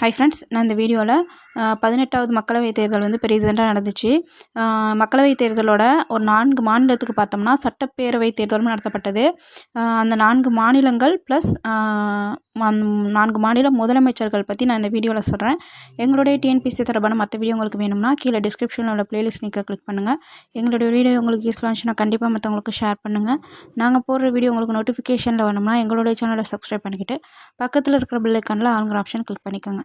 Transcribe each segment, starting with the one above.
Hi friends நான் இந்த வீடியோவில் பதினெட்டாவது மக்களவைத் தேர்தல் வந்து இப்போ ரீசெண்டாக நடந்துச்சு. மக்களவைத் தேர்தலோட ஒரு நான்கு மாநிலத்துக்கு பார்த்தோம்னா சட்டப்பேரவை தேர்தலும் நடத்தப்பட்டது. அந்த நான்கு மாநிலங்கள் ப்ளஸ் நான்கு மாநில முதலமைச்சர்கள் பற்றி நான் இந்த வீடியோவில் சொல்கிறேன் எங்களுடைய டிஎன்பிசி தொடர்பான மற்ற வீடியோ உங்களுக்கு வேணும்னா கீழே டிஸ்கிரிப்ஷனில் உள்ள பிளேலிஸ்ட் லிங்கை கிளிக் பண்ணுங்கள் எங்களுடைய வீடியோ உங்களுக்கு யூஸ்ஃபுல்லாக இருந்துச்சுன்னா கண்டிப்பாக மற்றவங்களுக்கு ஷேர் பண்ணுங்கள் நாங்கள் போடுற வீடியோ உங்களுக்கு நோட்டிஃபிகேஷனில் வரணும்னா எங்களுடைய சேனலை சப்ஸ்கிரைப் பண்ணிக்கிட்டு பக்கத்தில் இருக்கிற பில்லைக்கானில் ஆளுங்கிற ஆப்ஷன் கிளிக் பண்ணிக்கோங்க.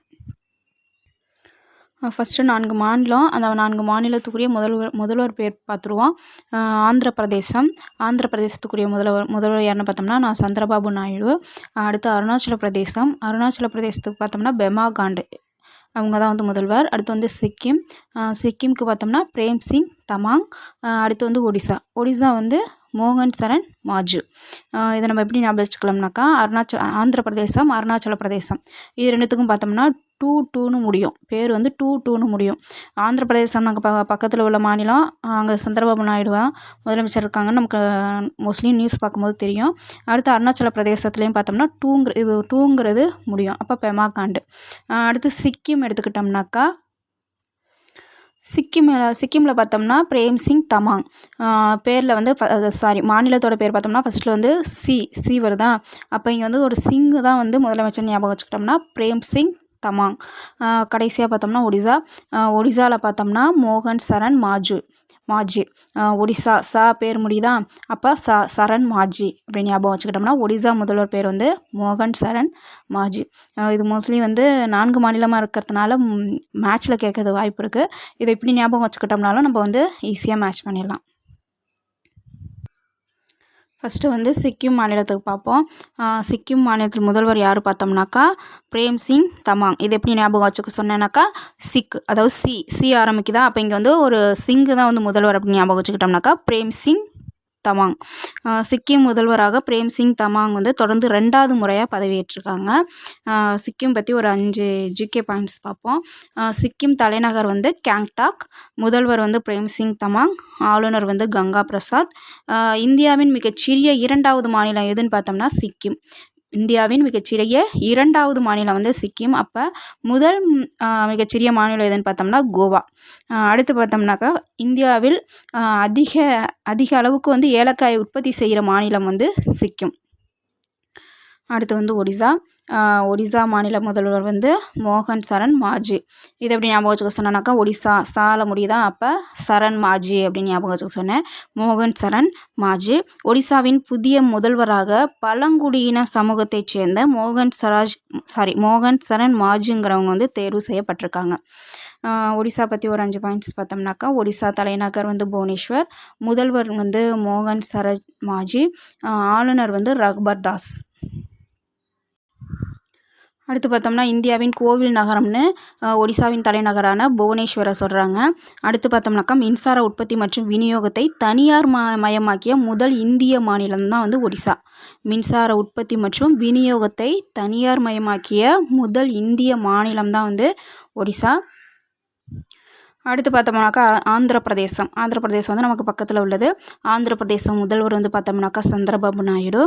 ஃபஸ்ட்டு நான்கு மாநிலம் அந்த நான்கு மாநிலத்துக்குரிய முதல்வர் முதல்வர் பேர் பார்த்துருவோம் ஆந்திர பிரதேசம் ஆந்திர பிரதேசத்துக்குரிய முதல்வர் முதல்வர் யாருன்னு பார்த்தோம்னா நான் சந்திரபாபு நாயுடு. அடுத்து அருணாச்சல பிரதேசம். அருணாச்சல பிரதேசத்துக்கு பார்த்தோம்னா பெமா காண்டு. அவங்க தான் வந்து முதல்வர். அடுத்து வந்து சிக்கிம். சிக்கிம்க்கு பார்த்தோம்னா பிரேம் சிங் தமாங். அடுத்து வந்து ஒடிசா. ஒடிசா வந்து மோகன் சரண் மாஜு. இதை நம்ம எப்படி ஞாபகம் வச்சுக்கலாம்னாக்கா அருணாச்சல ஆந்திர பிரதேசம் அருணாச்சல பிரதேசம் இது ரெண்டுத்துக்கும் பார்த்தோம்னா டூ டூன்னு முடியும். பேர் வந்து டூ டூன்னு முடியும். ஆந்திர பிரதேசம் நாங்கள் ப பக்கத்தில் உள்ள மாநிலம். அங்கே சந்திரபாபு நாயுடு தான் முதலமைச்சர் இருக்காங்கன்னு நமக்கு மோஸ்ட்லி நியூஸ் பார்க்கும்போது தெரியும். அடுத்து அருணாச்சல பிரதேசத்துலேயும் பார்த்தோம்னா டூங்கிற இது டூங்கிறது முடியும். அப்போ பெமாகாண்டு. அடுத்து சிக்கிம் எடுத்துக்கிட்டோம்னாக்கா சிக்கிமில் சிக்கிமில் பார்த்தோம்னா பிரேம் சிங் தமாங். பேரில் வந்து சாரி மாநிலத்தோட பேர் பார்த்தோம்னா ஃபஸ்ட்டில் வந்து சி சி வருதா அப்போ இங்கே வந்து ஒரு சிங்கு தான் வந்து முதலமைச்சர் ஞாபகம் வச்சுக்கிட்டோம்னா பிரேம் சிங் தமாங். கடைசியாக பார்த்தோம்னா ஒடிசா. ஒடிசாவில் பார்த்தோம்னா மோகன் சரண் மாஜு. மாஜி. ஒடிசா சா பேர் முடியுதா அப்போ ச சரண் மாஜி அப்படின்னு ஞாபகம் வச்சுக்கிட்டோம்னா ஒடிசா முதல்வர் பேர் வந்து மோகன் சரண் மாஜி. இது மோஸ்ட்லி வந்து நான்கு மாநிலமாக இருக்கிறதுனால மேட்ச்சில் கேட்கறது வாய்ப்பு இருக்குது இதை இப்படி ஞாபகம் வச்சுக்கிட்டோம்னாலும் நம்ம வந்து ஈஸியாக மேட்ச் பண்ணிடலாம். ஃபஸ்ட்டு வந்து சிக்கிம் மாநிலத்துக்கு பார்ப்போம். சிக்கிம் மாநிலத்தில் முதல்வர் யார் பார்த்தோம்னாக்கா பிரேம் சிங் தமாங். இது எப்படி ஞாபகம் வச்சுக்க சொன்னேன்னாக்கா சிக் அதாவது சி சி ஆரம்பிக்குதா? அப்போ இங்கே வந்து ஒரு சிங்கு தான் வந்து முதல்வர் அப்படின்னு ஞாபகம் வச்சுக்கிட்டோம்னாக்கா பிரேம் சிங் தமாங். சிக்கிம் முதல்வராக பிரேம் சிங் தமாங் வந்து தொடர்ந்து ரெண்டாவது முறையாக பதவியேற்றிருக்காங்க. சிக்கிம் பற்றி ஒரு அஞ்சு ஜிகே பாயிண்ட்ஸ் பார்ப்போம் சிக்கிம் தலைநகர் வந்து கேங்டாக் முதல்வர் வந்து பிரேம் சிங் தமாங் ஆளுநர் வந்து கங்கா பிரசாத். இந்தியாவின் மிகச்சிறிய இரண்டாவது மாநிலம் எதுன்னு பார்த்தோம்னா சிக்கிம். இந்தியாவின் மிகச்சிறிய இரண்டாவது மாநிலம் வந்து சிக்கிம். அப்போ முதல் மிகச்சிறிய மாநிலம் எதுன்னு பார்த்தோம்னா கோவா. அடுத்து பார்த்தோம்னாக்கா இந்தியாவில் அதிக அதிக அளவுக்கு வந்து ஏலக்காய் உற்பத்தி செய்கிற மாநிலம் வந்து சிக்கிம். அடுத்து வந்து ஒடிசா. ஒடிசா மாநில முதல்வர் வந்து மோகன் சரண் மாஜி. இதை எப்படி ஞாபகம் வச்சுக்க சொன்னேன்னாக்கா ஒடிசா சால முடியுதா? அப்போ சரண் மாஜி அப்படின்னு ஞாபகம் வச்சுக்க சொன்னேன். மோகன் சரண் மாஜி. ஒடிசாவின் புதிய முதல்வராக பழங்குடியின சமூகத்தைச் சேர்ந்த மோகன் சராஜ் சாரி மோகன் சரண் மாஜிங்கிறவங்க வந்து தேர்வு செய்யப்பட்டிருக்காங்க. ஒடிசா பற்றி ஒரு அஞ்சு பாயிண்ட்ஸ் பார்த்தோம்னாக்கா ஒடிசா தலைநகர் வந்து புவனேஸ்வர் முதல்வர் வந்து மோகன் சரஜ் மாஜி ஆளுநர் வந்து ரக்பர் தாஸ். அடுத்து பார்த்தோம்னா இந்தியாவின் கோவில் நகரம்னு ஒடிசாவின் தலைநகரான புவனேஸ்வரை சொல்கிறாங்க அடுத்து பார்த்தோம்னாக்கா மின்சார உற்பத்தி மற்றும் விநியோகத்தை தனியார் ம மயமாக்கிய முதல் இந்திய மாநிலம் தான் வந்து ஒடிசா. மின்சார உற்பத்தி மற்றும் விநியோகத்தை தனியார் மயமாக்கிய முதல் இந்திய மாநிலம் தான் வந்து ஒடிசா. அடுத்து பார்த்தோம்னாக்கா ஆந்திர பிரதேசம் ஆந்திர பிரதேசம் வந்து நமக்கு பக்கத்தில் உள்ளது. ஆந்திரப்பிரதேசம் முதல்வர் வந்து பார்த்தோம்னாக்கா சந்திரபாபு நாயுடு.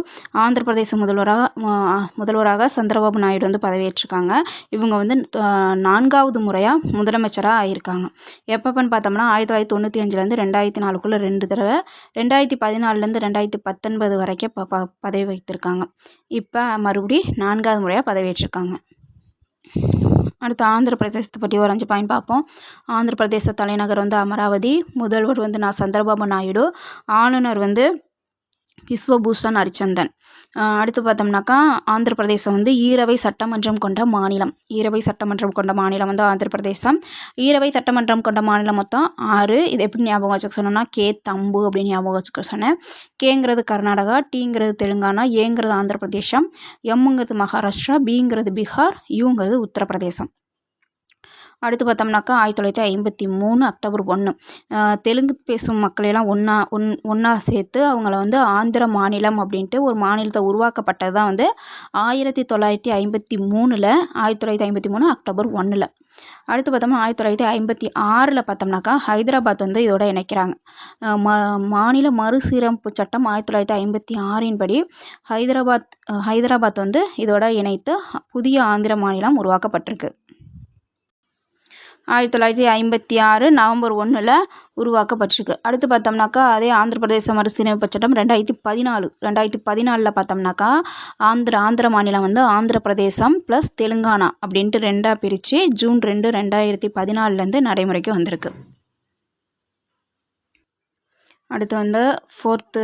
ஆந்திர பிரதேச முதல்வராக முதல்வராக சந்திரபாபு நாயுடு வந்து பதவியேற்றிருக்காங்க. இவங்க வந்து நான்காவது முறையாக முதலமைச்சராக ஆயிருக்காங்க. எப்பப்பன்னு பார்த்தோம்னா ஆயிரத்தி தொள்ளாயிரத்தி தொண்ணூற்றி அஞ்சுலேருந்து ரெண்டாயிரத்தி நாலுக்குள்ளே ரெண்டு தடவை ரெண்டாயிரத்தி பதினாலுலேருந்து ரெண்டாயிரத்தி பத்தொன்பது வரைக்கும் ப ப பதவி வைத்திருக்காங்க இப்போ மறுபடி நான்காவது முறையாக பதவியேற்றிருக்காங்க. அடுத்து ஆந்திர பிரதேசத்தை பற்றி ஒரு அஞ்சு பாயிண்ட் பார்ப்போம். ஆந்திர பிரதேச தலைநகர் வந்து அமராவதி முதல்வர் வந்து நான் சந்திரபாபு நாயுடு ஆளுநர் வந்து விஸ்வபூஷன் ஹரிச்சந்தன். அடுத்து பார்த்தோம்னாக்கா ஆந்திர பிரதேசம் வந்து ஈரவை சட்டமன்றம் கொண்ட மாநிலம். ஈரவை சட்டமன்றம் கொண்ட மாநிலம் வந்து ஆந்திர பிரதேசம் ஈரவை சட்டமன்றம் கொண்ட மாநிலம் மொத்தம் ஆறு. இது எப்படி ஞாபகம் வச்சுக்க சொன்னோன்னா கே தம்பு அப்படின்னு ஞாபகம் வச்சுக்க சொன்னேன். கேங்கிறது கர்நாடகா டீங்கிறது தெலுங்கானா ஏங்கிறது ஆந்திர பிரதேசம் எம்முங்கிறது மகாராஷ்டிரா பிங்கிறது பீகார் யூங்கிறது உத்தரப்பிரதேசம். அடுத்து பார்த்தோம்னாக்கா ஆயிரத்தி தொள்ளாயிரத்தி ஐம்பத்தி மூணு அக்டோபர் ஒன்று தெலுங்கு பேசும் மக்களையெல்லாம் ஒன்றா ஒன் ஒன்றா சேர்த்து அவங்கள வந்து ஆந்திர மாநிலம் அப்படின்ட்டு ஒரு மாநிலத்தை உருவாக்கப்பட்டது தான் வந்து ஆயிரத்தி தொள்ளாயிரத்தி ஐம்பத்தி மூணில் ஆயிரத்தி தொள்ளாயிரத்தி ஐம்பத்தி மூணு அக்டோபர் ஒன்றில் அடுத்து பார்த்தோம்னா ஆயிரத்தி தொள்ளாயிரத்தி ஐம்பத்தி ஆறில் பார்த்தோம்னாக்கா ஹைதராபாத் வந்து இதோட இணைக்கிறாங்க. ம மாநில மறுசீரமைப்பு சட்டம் ஆயிரத்தி தொள்ளாயிரத்தி ஐம்பத்தி ஆறின் படி ஹைதராபாத் ஹைதராபாத் வந்து இதோட இணைத்து புதிய ஆந்திர மாநிலம் உருவாக்கப்பட்டிருக்கு. ஆயிரத்தி தொள்ளாயிரத்தி ஐம்பத்தி ஆறு நவம்பர் ஒன்றில் உருவாக்கப்பட்டிருக்கு. அடுத்து பார்த்தோம்னாக்கா அதே ஆந்திர பிரதேச மறுசீரமைப்பு சட்டம் ரெண்டாயிரத்தி பதினாலு. ரெண்டாயிரத்தி பதினாலில் பார்த்தோம்னாக்கா ஆந்திர ஆந்திர மாநிலம் வந்து ஆந்திர பிரதேசம் ப்ளஸ் தெலுங்கானா அப்படின்ட்டு ரெண்டாக பிரித்து ஜூன் ரெண்டு ரெண்டாயிரத்தி பதினாலுலேருந்து நடைமுறைக்கு வந்திருக்கு. அடுத்து வந்து ஃபோர்த்து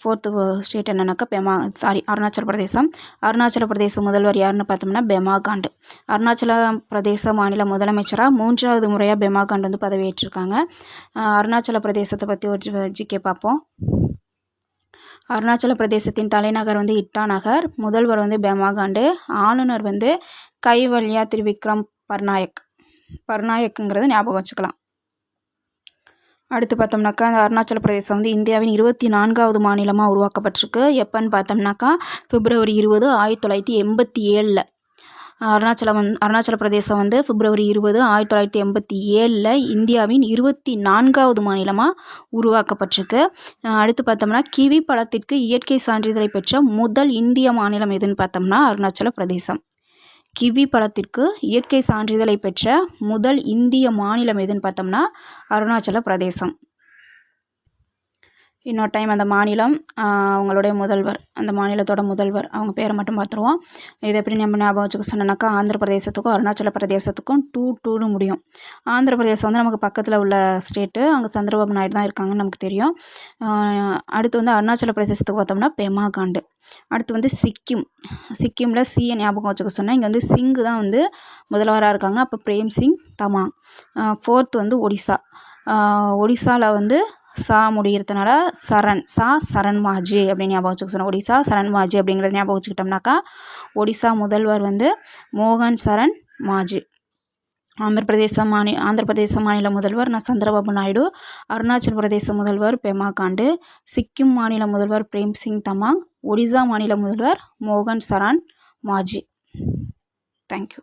ஃபோர்த்து ஸ்டேட் என்னென்னாக்கா பெமா சாரி அருணாச்சல பிரதேசம் அருணாச்சல பிரதேச முதல்வர் யாருன்னு பார்த்தோம்னா பெமா காண்டு அருணாச்சல பிரதேச மாநில முதலமைச்சராக மூன்றாவது முறையாக பெமா காண்டு வந்து பதவியேற்றிருக்காங்க. அருணாச்சல பிரதேசத்தை பற்றி ஒரு ஜிகே பார்ப்போம். அருணாச்சல பிரதேசத்தின் தலைநகர் வந்து இட்டா நகர். முதல்வர் வந்து பெமா காண்டு ஆளுநர் வந்து கைவல்யா திருவிக்ரம் பர்நாயக். பர்நாயக்குங்கிறத ஞாபகம் வச்சுக்கலாம். அடுத்து பார்த்தோம்னாக்கா அந்த அருணாச்சல பிரதேசம் வந்து இந்தியாவின் இருபத்தி நான்காவது மாநிலமாக உருவாக்கப்பட்டிருக்கு. எப்போன்னு பார்த்தோம்னாக்கா பிப்ரவரி இருபது ஆயிரத்தி தொள்ளாயிரத்தி எண்பத்தி ஏழில். அருணாச்சலம் வந் அருணாச்சல பிரதேசம் வந்து பிப்ரவரி இருபது ஆயிரத்தி தொள்ளாயிரத்தி எண்பத்தி ஏழில் இந்தியாவின் இருபத்தி நான்காவது மாநிலமாக உருவாக்கப்பட்டிருக்கு. அடுத்து பார்த்தோம்னா கிவி பழத்திற்கு இயற்கை சான்றிதழை பெற்ற முதல் இந்திய மாநிலம் எதுன்னு பார்த்தோம்னா அருணாச்சல பிரதேசம். கிவி பழத்திற்கு இயற்கை சான்றிதழை பெற்ற முதல் இந்திய மாநிலம் எதுன்னு பார்த்தோம்னா அருணாச்சல பிரதேசம். இன்னொரு டைம் அந்த மாநிலம் அவங்களுடைய முதல்வர் அந்த மாநிலத்தோட முதல்வர் அவங்க பேரை மட்டும் பார்த்துருவோம். இது எப்படி நம்ம ஞாபகம் வச்சுக்க சொன்னோன்னாக்கா ஆந்திர பிரதேசத்துக்கும் அருணாச்சல பிரதேசத்துக்கும் டூ டூன்னு முடியும். ஆந்திர பிரதேசம் வந்து நமக்கு பக்கத்தில் உள்ள ஸ்டேட்டு அங்கே சந்திரபாபு நாயுடு தான் இருக்காங்கன்னு நமக்கு தெரியும். அடுத்து வந்து அருணாச்சல பிரதேசத்துக்கு பார்த்தோம்னா பெமா காண்டு. அடுத்து வந்து சிக்கிம். சிக்கிமில் சியை ஞாபகம் வச்சுக்க சொன்னேன். இங்கே வந்து சிங்கு தான் வந்து முதல்வராக இருக்காங்க. அப்போ பிரேம் சிங் தமாங். ஃபோர்த் வந்து ஒடிசா. ஒடிசாவில் வந்து சா முடிகிறதுனால சரண் சா சரண் மாஜி அப்படின்னு ஞாபகம் வச்சுக்க சொன்னேன் ஒடிசா சரண் மாஜி அப்படிங்கிறத ஞாபகம் வச்சுக்கிட்டோம்னாக்கா ஒடிசா முதல்வர் வந்து மோகன் சரண் மாஜி ஆந்திர பிரதேச மாநில ஆந்திர பிரதேச மாநில முதல்வர் நான் சந்திரபாபு நாயுடு அருணாச்சல் பிரதேச முதல்வர் பெமா காண்டு சிக்கிம் மாநில முதல்வர் பிரேம் சிங் தமாங் ஒடிசா மாநில முதல்வர் மோகன் சரண் மாஜி தேங்க்யூ